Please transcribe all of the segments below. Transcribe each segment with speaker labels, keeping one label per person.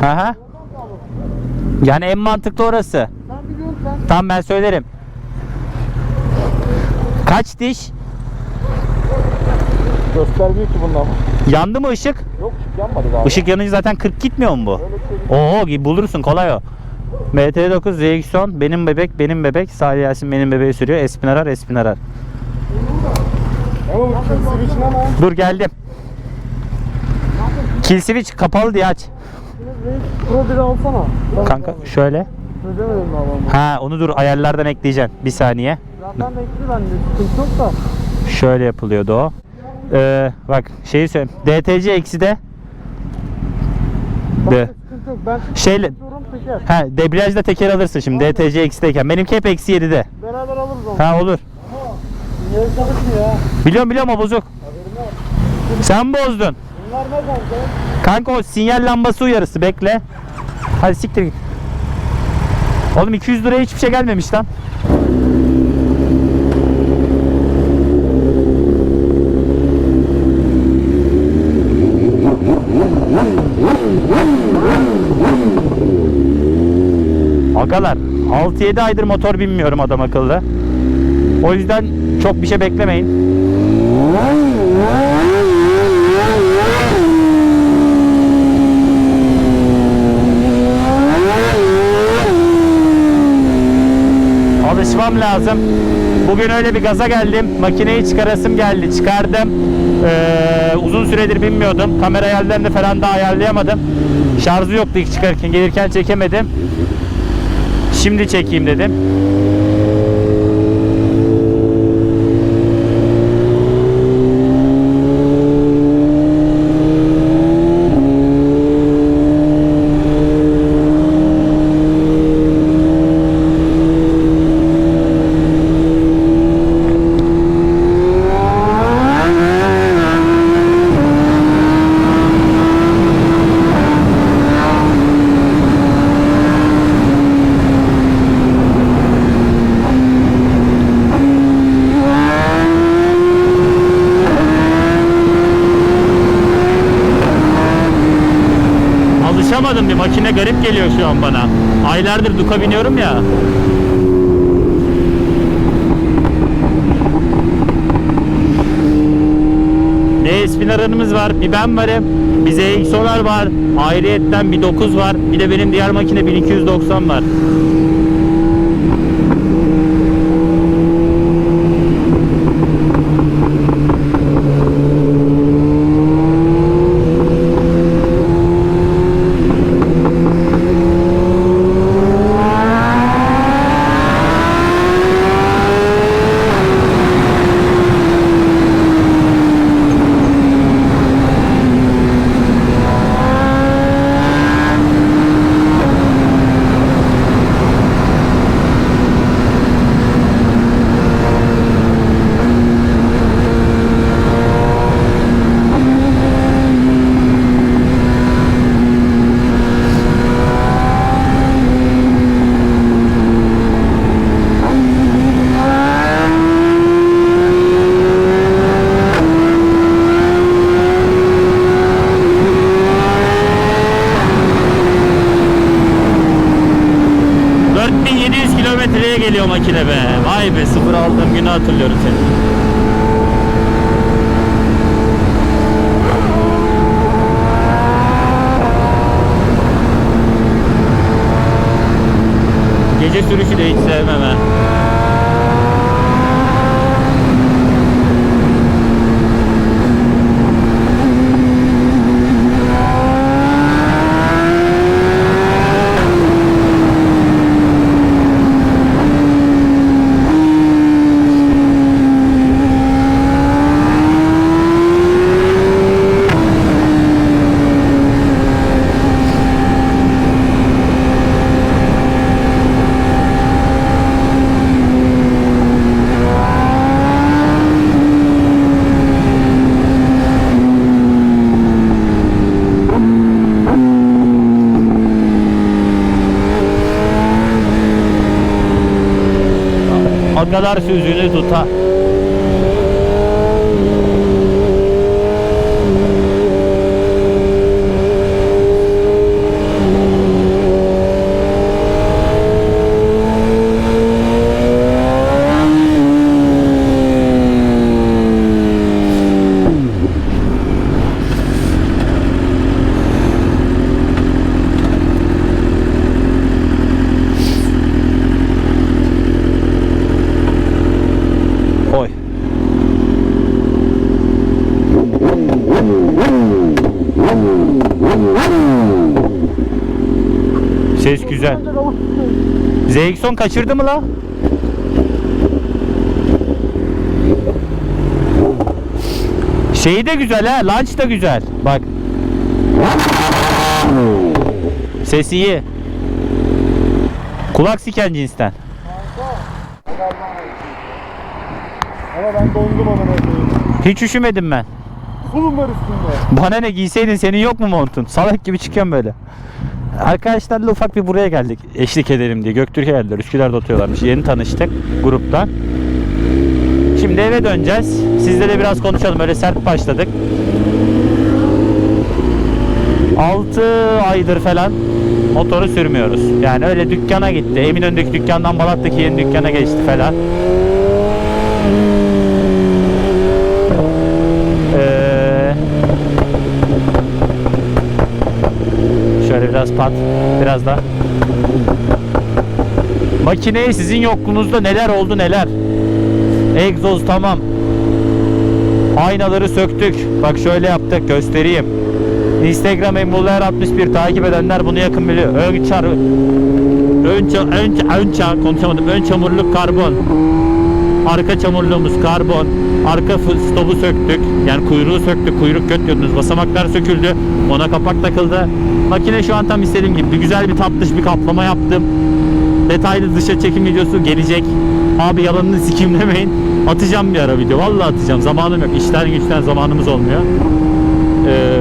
Speaker 1: Hı hı. Yani en mantıklı orası.
Speaker 2: Sen biliyorsun sen.
Speaker 1: Tamam ben söylerim. Kaç diş?
Speaker 2: Göstermiyor ki bundan.
Speaker 1: Yandı mı ışık?
Speaker 2: Yok ışık yanmadı galiba.
Speaker 1: Işık yanınca zaten 40 gitmiyor mu bu?
Speaker 2: Şey.
Speaker 1: Oo bulursun kolay o. MT9 ZX10 benim bebek benim bebek Salih Yasin benim bebeği sürüyor Espin arar Espin arar. Dur geldim Kill switch kapalı diye aç
Speaker 2: Pro 1'i alsana.
Speaker 1: Kanka şöyle
Speaker 2: Çözemedim ben.
Speaker 1: Ha onu dur ayarlardan ekleyeceksin bir saniye
Speaker 2: Zaten bekli bende. Sıkıntı yok da.
Speaker 1: Şöyle yapılıyordu o ee, Bak şeyi söyle DTC eksi de
Speaker 2: Bende
Speaker 1: De.
Speaker 2: Ben
Speaker 1: Şeyle. Ha debriyajda teker alırsın şimdi DTC eksideyken benimki hep eksi 7'de
Speaker 2: Beraber alırız onu.
Speaker 1: Ha olur
Speaker 2: çalışmıyor ya?
Speaker 1: Biliyorum biliyorum o bozuk Sen bozdun
Speaker 2: Bunlar ne kanka?
Speaker 1: Kanka o sinyal lambası uyarısı bekle. Hadi siktir git. Oğlum 200 liraya hiçbir şey gelmemiş lan. Agalar 6-7 aydır motor binmiyorum adam akıllı. O yüzden çok bir şey beklemeyin. Alışmam lazım. Bugün öyle bir gaza geldim. Makineyi çıkarasım geldi. Çıkardım. Ee, uzun süredir binmiyordum. Kamera ayarlarını falan da ayarlayamadım. Şarjı yoktu ilk çıkarken. Gelirken çekemedim. Şimdi çekeyim dedim. Alışamadım bir makine garip geliyor şu an bana. Aylardır Duka biniyorum ya. Ne spinaranımız var, bir ben varım, bir ZX-Solar var, ayrıyetten bir 9 var, bir de benim diğer makine 1290 var. ...4700 kilometreye geliyor makine be. Vay be sıfır aldığım günü hatırlıyorum seni. Gece sürüşü de hiç sevmem ha. O kadar sözünü tuta. Ses güzel. ZX-10 kaçırdı mı la? Şeyi de güzel ha, launch da güzel. Bak. Ses iyi. Kulak siken cinsten.
Speaker 2: Ama ben dondum amına koyayım.
Speaker 1: Hiç üşümedim ben.
Speaker 2: Kulum var üstünde.
Speaker 1: Bana ne giyseydin senin yok mu montun? Salak gibi çıkıyorum böyle. Arkadaşlarla ufak bir buraya geldik. Eşlik edelim diye. Göktürk'e geldiler. Üsküdar'da oturuyorlarmış. Yeni tanıştık gruptan. Şimdi eve döneceğiz. Sizle de biraz konuşalım. Öyle sert başladık. 6 aydır falan motoru sürmüyoruz. Yani öyle dükkana gitti. Eminönü'ndeki dükkandan Balat'taki yeni dükkana geçti falan. Ee, şöyle biraz pat, biraz da. Makineye sizin yokluğunuzda neler oldu neler. Egzoz tamam. Aynaları söktük. Bak şöyle yaptık göstereyim. Instagram Emruller 61 takip edenler bunu yakın biliyor. Ön çar ön, ça- ön, ön, ça- konuşamadım. Ön çamurluk karbon. Arka çamurluğumuz karbon. Arka stopu söktük. Yani kuyruğu söktük. Kuyruk götürdünüz. Basamaklar söküldü. Ona kapak takıldı. Makine şu an tam istediğim gibi. Güzel bir tatlış bir kaplama yaptım. Detaylı dışa çekim videosu gelecek. Abi yalanını sikim demeyin. Atacağım bir ara video. Vallahi atacağım. Zamanım yok. İşten güçten zamanımız olmuyor. Ee,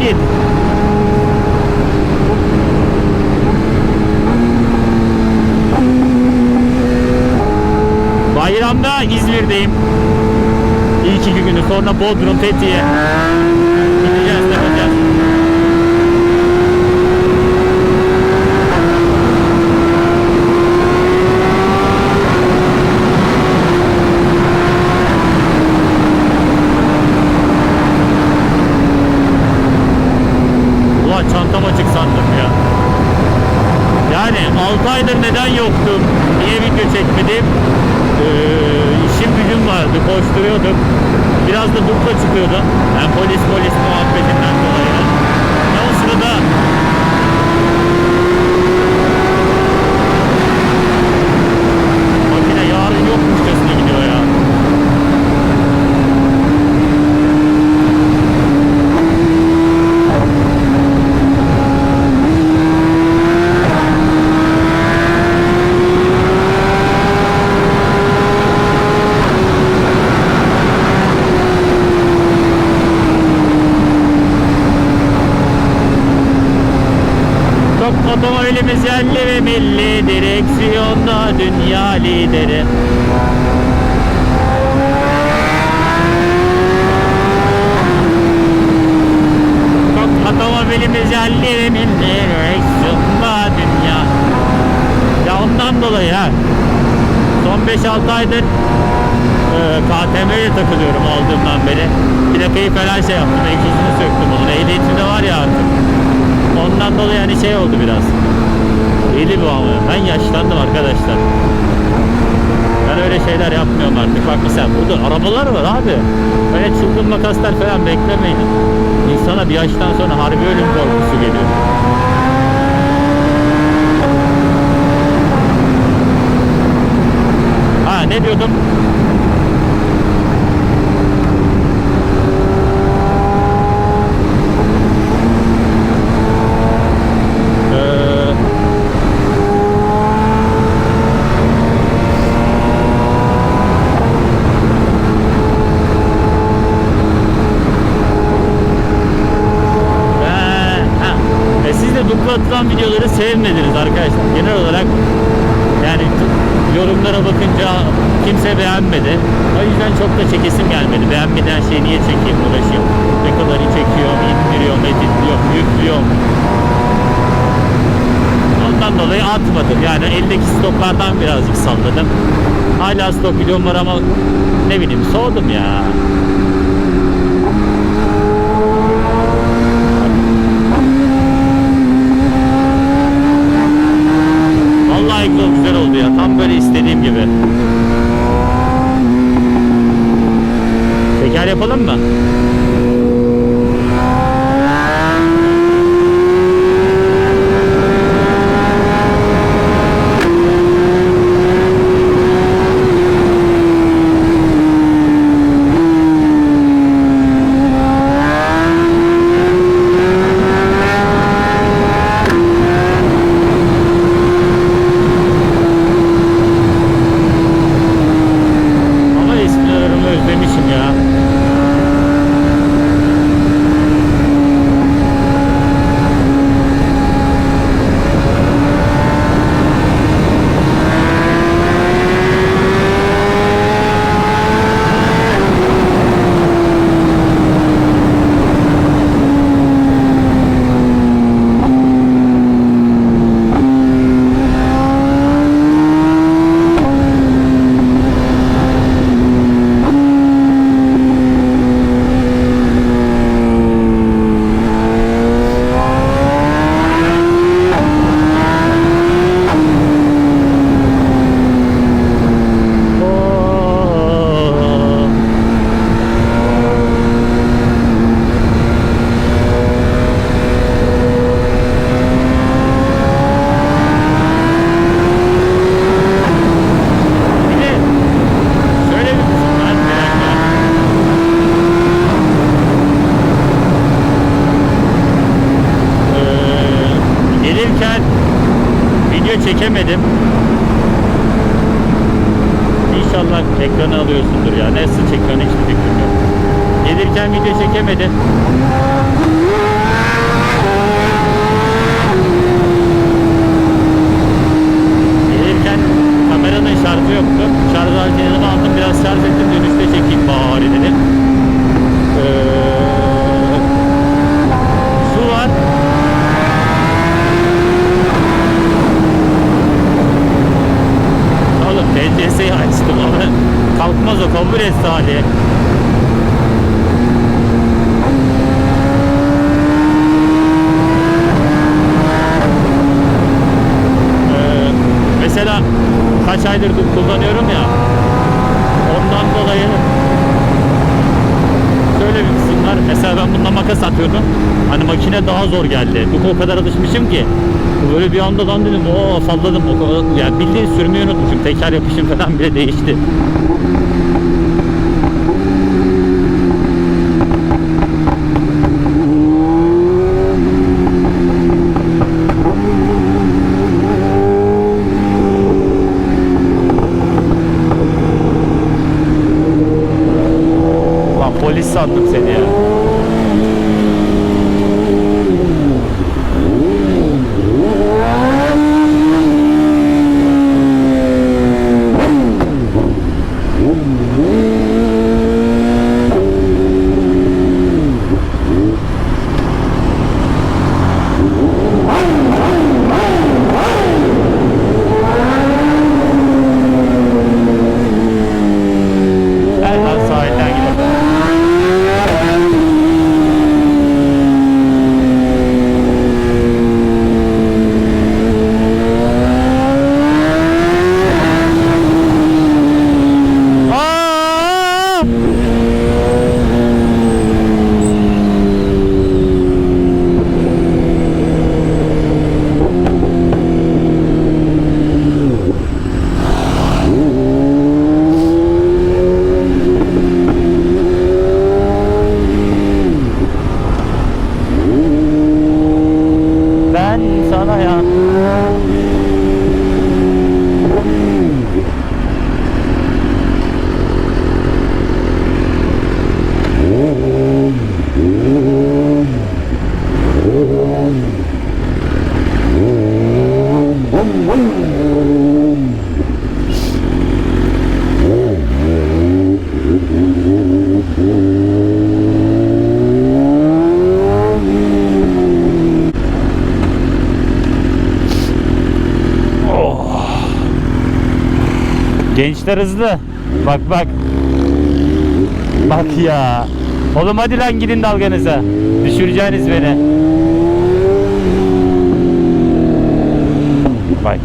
Speaker 1: 1 Bayramda İzmir'deyim. İyi ki günü sonra Bodrum, Fethiye. Otomobilimiz milli Direksiyonda dünya Ya ondan dolayı ha Son 5-6 aydır e, KTM'ye takılıyorum aldığımdan beri Plakayı falan şey yaptım Egzozunu söktüm onun Ehliyetim de var ya artık Ondan dolayı hani şey oldu biraz. İyiydi bu ama. Ben yaşlandım arkadaşlar. Ben öyle şeyler yapmıyorum artık. Bak mesela burada arabalar var abi. Böyle çılgın makaslar falan beklemeyin. İnsana bir yaştan sonra harbi ölüm korkusu geliyor. Ha ne diyordum? Kimse beğenmedi. O yüzden çok da çekesim gelmedi. Beğenmeden şeyi niye çekeyim, uğraşayım. Ne kadarı çekiyorum, indiriyorum, editliyorum, yüklüyorum. Ondan dolayı atmadım. Yani eldeki stoklardan birazcık salladım. Hala stok videom var ama ne bileyim soğudum ya. Vallahi güzel oldu ya. Tam böyle istediğim gibi. Teker yapalım mı? Ama eskilerimi özlemişim ya. Oo. Bir de şöyle bir kısım var. Bir dakika. Ee, gelirken video çekemedim. İnşallah ekranı alıyorsundur ya. Nasıl çekiyorsun hiçbir fikrim yok. Gelirken video çekemedim. Gelirken kameranın şarjı yoktu. Şarj aletini yanıma aldım. Biraz şarj Dönüşte çekeyim bari dedim. Ee, su var. Oğlum TCS'yi açtım ama kalkmaz o kabul et Salih. Ee, mesela kaç aydır du- kullanıyorum ya ondan dolayı şöyle bir kısım var. Mesela ben bununla makas atıyordum. Hani makine daha zor geldi. Bu o kadar alışmışım ki. Böyle bir anda lan dedim o salladım. Yani bildiğin sürmeyi unutmuşum. Teker yapışım falan bile değişti. Gençler hızlı. Bak bak. Bak ya. Oğlum hadi lan gidin dalganıza. Düşüreceğiniz beni. Bak.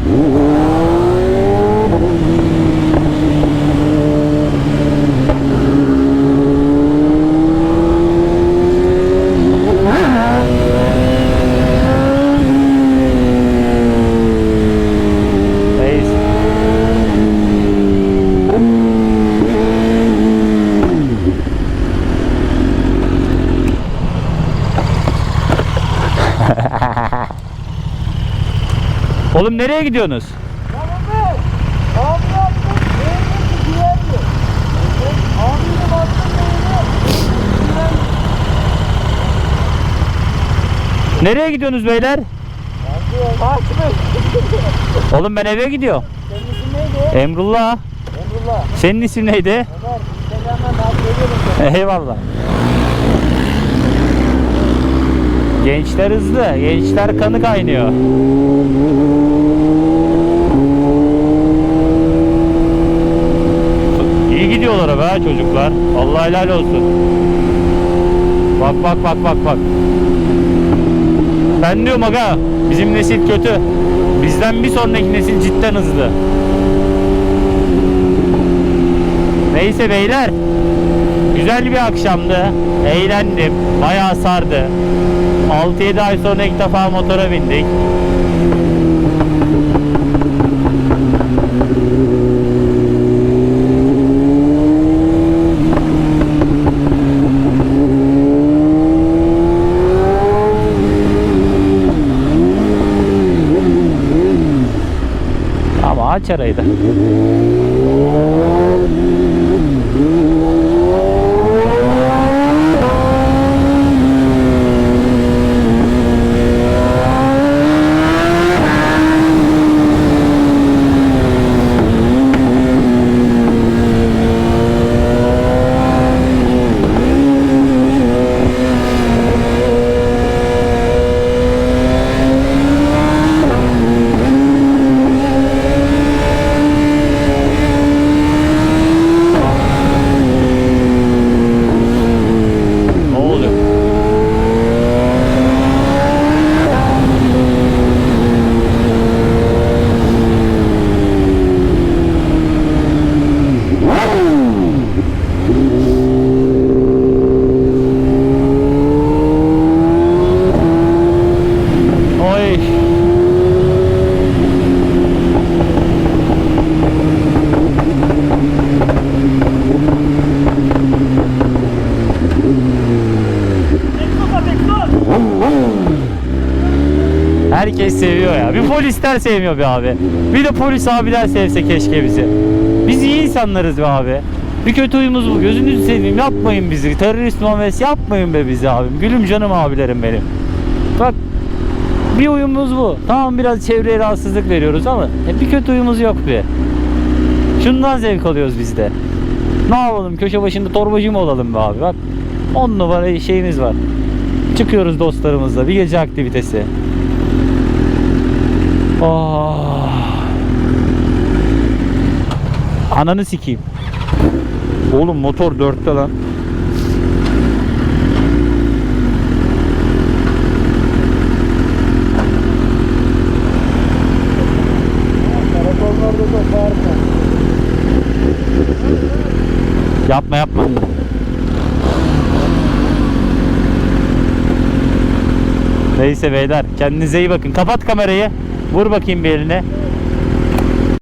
Speaker 1: Neyse. Oğlum nereye gidiyorsunuz? Nereye gidiyorsunuz beyler? Oğlum ben eve gidiyorum.
Speaker 2: Senin isim neydi?
Speaker 1: Emrullah.
Speaker 2: Emrullah.
Speaker 1: Senin isim neydi?
Speaker 2: Ömer. Instagram'dan takip ediyorum seni.
Speaker 1: Eyvallah. Gençler hızlı. Gençler kanı kaynıyor. İyi gidiyorlar be çocuklar. Allah helal olsun. Bak bak bak bak bak. Ben diyorum aga bizim nesil kötü. Bizden bir sonraki nesil cidden hızlı. Neyse beyler. Güzel bir akşamdı. Eğlendim. Bayağı sardı. 6-7 ay sonra ilk defa motora bindik. Ama aç arayı. Ne oluyor? Oy. Herkes seviyor ya. Bir polisler sevmiyor be abi. Bir de polis abiler sevse keşke bizi. Biz iyi insanlarız be abi. Bir kötü huyumuz bu. Gözünüzü seveyim yapmayın bizi. Terörist muamelesi yapmayın be bizi abim. Gülüm canım abilerim benim. Bak bir huyumuz bu. Tamam biraz çevreye rahatsızlık veriyoruz ama e, bir kötü huyumuz yok be. Şundan zevk alıyoruz biz de. Ne yapalım köşe başında torbacı mı olalım be abi bak. 10 numara şeyimiz var. Çıkıyoruz dostlarımızla bir gece aktivitesi. Oh. Ananı sikeyim. Oğlum motor dörtte lan. Yapma yapma. Neyse beyler kendinize iyi bakın. Kapat kamerayı. Vur bakayım bir eline.